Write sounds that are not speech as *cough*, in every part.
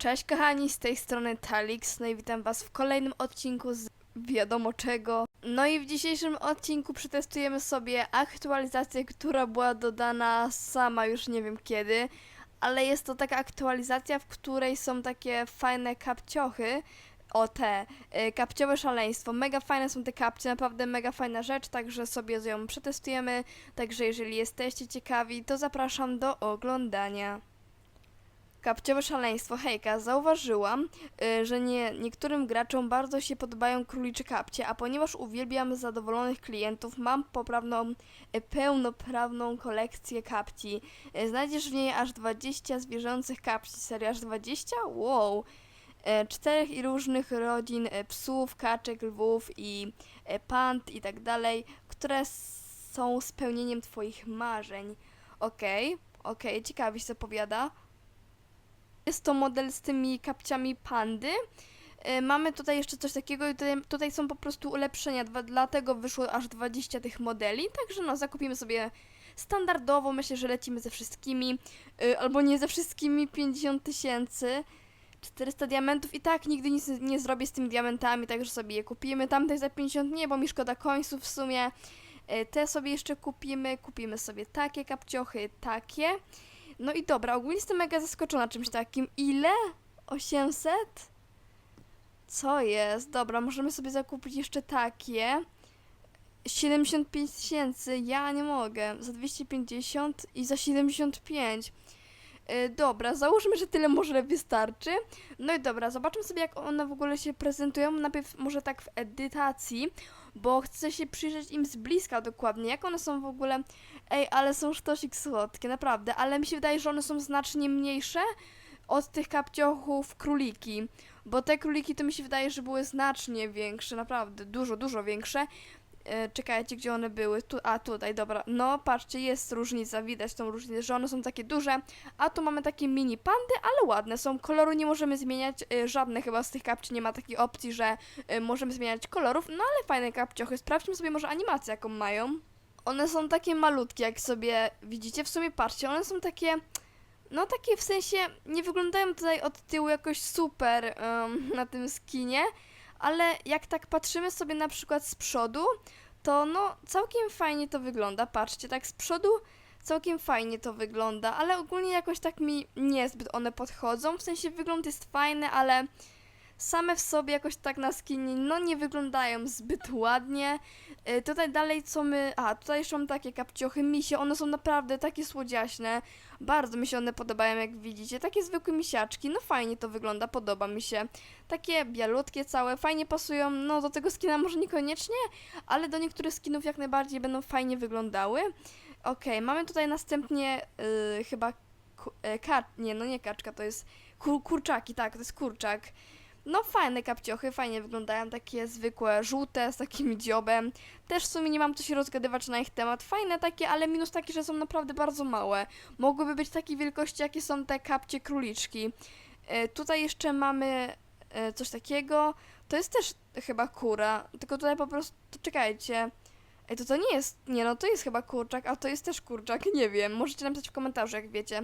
Cześć kochani, z tej strony Talix, no i witam was w kolejnym odcinku z wiadomo czego. No i w dzisiejszym odcinku przetestujemy sobie aktualizację, która była dodana sama już nie wiem kiedy, ale jest to taka aktualizacja, w której są takie fajne kapciochy, o te, y, kapciowe szaleństwo. Mega fajne są te kapcie, naprawdę mega fajna rzecz, także sobie ją przetestujemy. Także jeżeli jesteście ciekawi, to zapraszam do oglądania. Kapciowe szaleństwo. Hejka, zauważyłam, y, że nie, niektórym graczom bardzo się podobają królicze kapcie, a ponieważ uwielbiam zadowolonych klientów, mam poprawną, y, pełnoprawną kolekcję kapci. Y, Znajdziesz w niej aż 20 zwierzęcych kapci. Serio, aż 20? Wow! Czterech i różnych rodzin psów, kaczek, lwów i pand i tak dalej, które są spełnieniem Twoich marzeń. Okej, okej, ciekawie się zapowiada. Jest to model z tymi kapciami pandy. E, Mamy tutaj jeszcze coś takiego i tutaj, tutaj są po prostu ulepszenia, dlatego wyszło aż 20 tych modeli, także no zakupimy sobie standardowo, myślę, że lecimy ze wszystkimi, e, albo nie ze wszystkimi, 50 tysięcy. 400 diamentów i tak nigdy nic nie zrobię z tymi diamentami, także sobie je kupimy. Tamtych za 50 nie, bo mi szkoda końców w sumie. E, Te sobie jeszcze kupimy, kupimy sobie takie kapciochy, takie. No i dobra, ogólnie jestem mega zaskoczona czymś takim. Ile? 800? Co jest? Dobra, możemy sobie zakupić jeszcze takie. 75 tysięcy, ja nie mogę. Za 250 i za 75. Yy, dobra, załóżmy, że tyle może wystarczy. No i dobra, zobaczmy sobie, jak one w ogóle się prezentują. Najpierw może tak w edytacji, bo chcę się przyjrzeć im z bliska dokładnie, jak one są w ogóle. Ej, ale są sztosik słodkie, naprawdę, ale mi się wydaje, że one są znacznie mniejsze od tych kapciochów króliki, bo te króliki to mi się wydaje, że były znacznie większe, naprawdę, dużo, dużo większe. E, czekajcie, gdzie one były. Tu, a tutaj, dobra. No, patrzcie, jest różnica, widać tą różnicę, że one są takie duże, a tu mamy takie mini pandy, ale ładne są. Koloru nie możemy zmieniać, e, żadne chyba z tych kapci nie ma takiej opcji, że e, możemy zmieniać kolorów, no ale fajne kapciochy. Sprawdźmy sobie może animację, jaką mają. One są takie malutkie, jak sobie widzicie. W sumie patrzcie, one są takie. No takie w sensie nie wyglądają tutaj od tyłu jakoś super em, *laughs* na tym skinie, ale jak tak patrzymy sobie na przykład z przodu, to no całkiem fajnie to wygląda. Patrzcie, tak z przodu całkiem fajnie to wygląda, ale ogólnie jakoś tak mi niezbyt one podchodzą. W sensie wygląd jest fajny, ale same w sobie jakoś tak na skinie no nie wyglądają zbyt ładnie. Y, tutaj dalej co my... A, tutaj jeszcze mam takie kapciochy misie, one są naprawdę takie słodziaśne. Bardzo mi się one podobają, jak widzicie. Takie zwykłe misiaczki, no fajnie to wygląda, podoba mi się. Takie bialutkie całe, fajnie pasują, no do tego skina może niekoniecznie, ale do niektórych skinów jak najbardziej będą fajnie wyglądały. Okej, mamy tutaj następnie y, chyba e, kar... nie, no nie kaczka, to jest kur, kurczaki, tak, to jest kurczak. No fajne kapciochy, fajnie wyglądają, takie zwykłe, żółte, z takim dziobem. Też w sumie nie mam co się rozgadywać na ich temat. Fajne takie, ale minus taki, że są naprawdę bardzo małe. Mogłyby być takiej wielkości, jakie są te kapcie króliczki. E, tutaj jeszcze mamy e, coś takiego. To jest też chyba kura, tylko tutaj po prostu, czekajcie. Ej, to to nie jest, nie no, to jest chyba kurczak, a to jest też kurczak, nie wiem, możecie napisać w komentarzu, jak wiecie.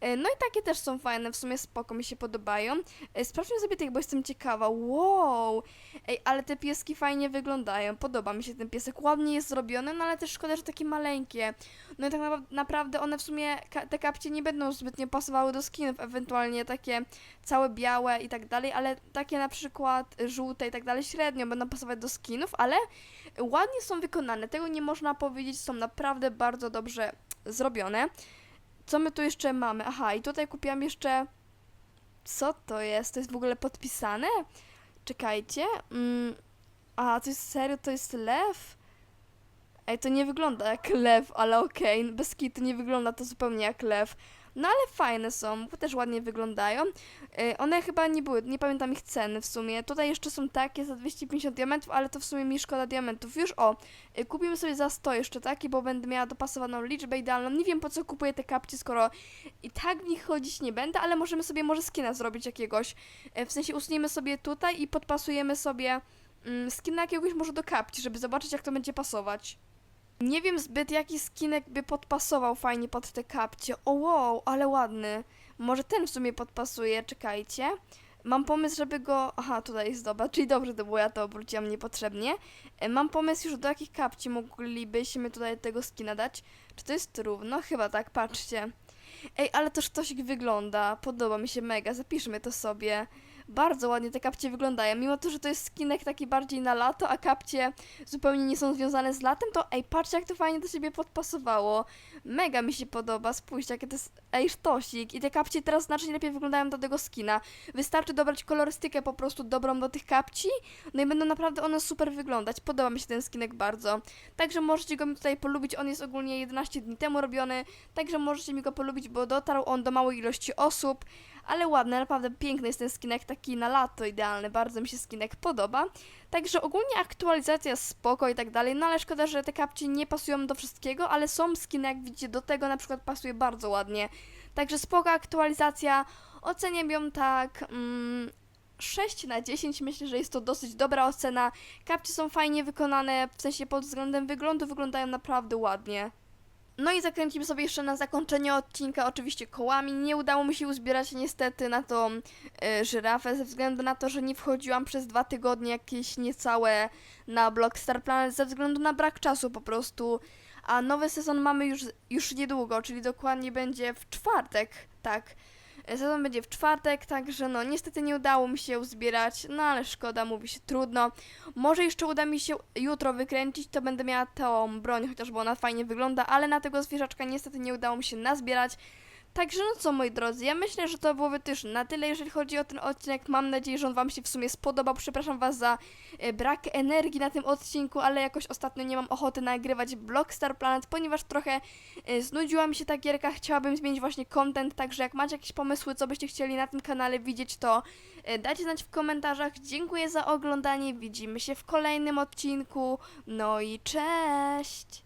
E, No i takie też są fajne, w sumie spoko, mi się podobają. E, Sprawdźmy sobie tych, bo jestem ciekawa, wow! Ej, ale te pieski fajnie wyglądają, podoba mi się ten piesek, ładnie jest zrobiony, no ale też szkoda, że takie maleńkie. No i tak na, naprawdę one w sumie, ka- te kapcie nie będą zbytnio pasowały do skinów, ewentualnie takie całe białe i tak dalej, ale takie na przykład żółte i tak dalej średnio będą pasować do skinów, ale ładnie są wykonane, tego nie można powiedzieć, są naprawdę bardzo dobrze zrobione. Co my tu jeszcze mamy? Aha, i tutaj kupiłam jeszcze. Co to jest? To jest w ogóle podpisane? Czekajcie. Mm. A, to jest serio, to jest lew? Ej, to nie wygląda jak lew, ale okej, bez kitu nie wygląda to zupełnie jak lew. No ale fajne są, bo też ładnie wyglądają. Yy, one chyba nie były, nie pamiętam ich ceny w sumie. Tutaj jeszcze są takie za 250 diamentów, ale to w sumie mi szkoda diamentów. Już o, yy, kupimy sobie za 100 jeszcze takie, bo będę miała dopasowaną liczbę idealną. Nie wiem po co kupuję te kapcie, skoro i tak w nich chodzić nie będę, ale możemy sobie może skina zrobić jakiegoś. Yy, w sensie usuniemy sobie tutaj i podpasujemy sobie mm, skina jakiegoś może do kapci, żeby zobaczyć jak to będzie pasować. Nie wiem zbyt jaki skinek by podpasował fajnie pod te kapcie. O wow, ale ładny. Może ten w sumie podpasuje, czekajcie. Mam pomysł, żeby go... Aha, tutaj jest dobra, czyli dobrze to było, ja to obróciłam niepotrzebnie. E, Mam pomysł już do jakich kapci moglibyśmy tutaj tego skina dać. Czy to jest równo? Chyba tak, patrzcie. Ej, ale to sztosik wygląda, podoba mi się mega, zapiszmy to sobie. Bardzo ładnie te kapcie wyglądają, mimo to, że to jest skinek taki bardziej na lato, a kapcie zupełnie nie są związane z latem, to ej, patrzcie jak to fajnie do siebie podpasowało. Mega mi się podoba, spójrzcie jakie to jest, ej, sztosik. I te kapcie teraz znacznie lepiej wyglądają do tego skina. Wystarczy dobrać kolorystykę po prostu dobrą do tych kapci, no i będą naprawdę one super wyglądać. Podoba mi się ten skinek bardzo. Także możecie go mi tutaj polubić, on jest ogólnie 11 dni temu robiony, także możecie mi go polubić, bo dotarł on do małej ilości osób, ale ładny, naprawdę piękny jest ten skinek, taki na lato idealny, bardzo mi się skinek podoba. Także ogólnie aktualizacja spoko i tak dalej, no ale szkoda, że te kapcie nie pasują do wszystkiego, ale są skiny, jak widzicie, do tego na przykład pasuje bardzo ładnie. Także spoko aktualizacja, oceniam ją tak... Mm, 6 na 10, myślę, że jest to dosyć dobra ocena. Kapcie są fajnie wykonane, w sensie pod względem wyglądu wyglądają naprawdę ładnie. No i zakręcimy sobie jeszcze na zakończenie odcinka oczywiście kołami. Nie udało mi się uzbierać niestety na tą y, żyrafę ze względu na to, że nie wchodziłam przez dwa tygodnie jakieś niecałe na blog Star Planet ze względu na brak czasu po prostu. A nowy sezon mamy już, już niedługo, czyli dokładnie będzie w czwartek, tak. Sezon będzie w czwartek, także no niestety nie udało mi się uzbierać, no ale szkoda, mówi się trudno. Może jeszcze uda mi się jutro wykręcić, to będę miała tą broń, chociażby ona fajnie wygląda, ale na tego zwierzaczka niestety nie udało mi się nazbierać. Także no co moi drodzy, ja myślę, że to byłoby też na tyle, jeżeli chodzi o ten odcinek. Mam nadzieję, że on Wam się w sumie spodobał. Przepraszam Was za e, brak energii na tym odcinku, ale jakoś ostatnio nie mam ochoty nagrywać Block Star Planet, ponieważ trochę e, znudziła mi się ta gierka. Chciałabym zmienić właśnie content, także jak macie jakieś pomysły, co byście chcieli na tym kanale widzieć, to e, dajcie znać w komentarzach. Dziękuję za oglądanie, widzimy się w kolejnym odcinku. No i cześć!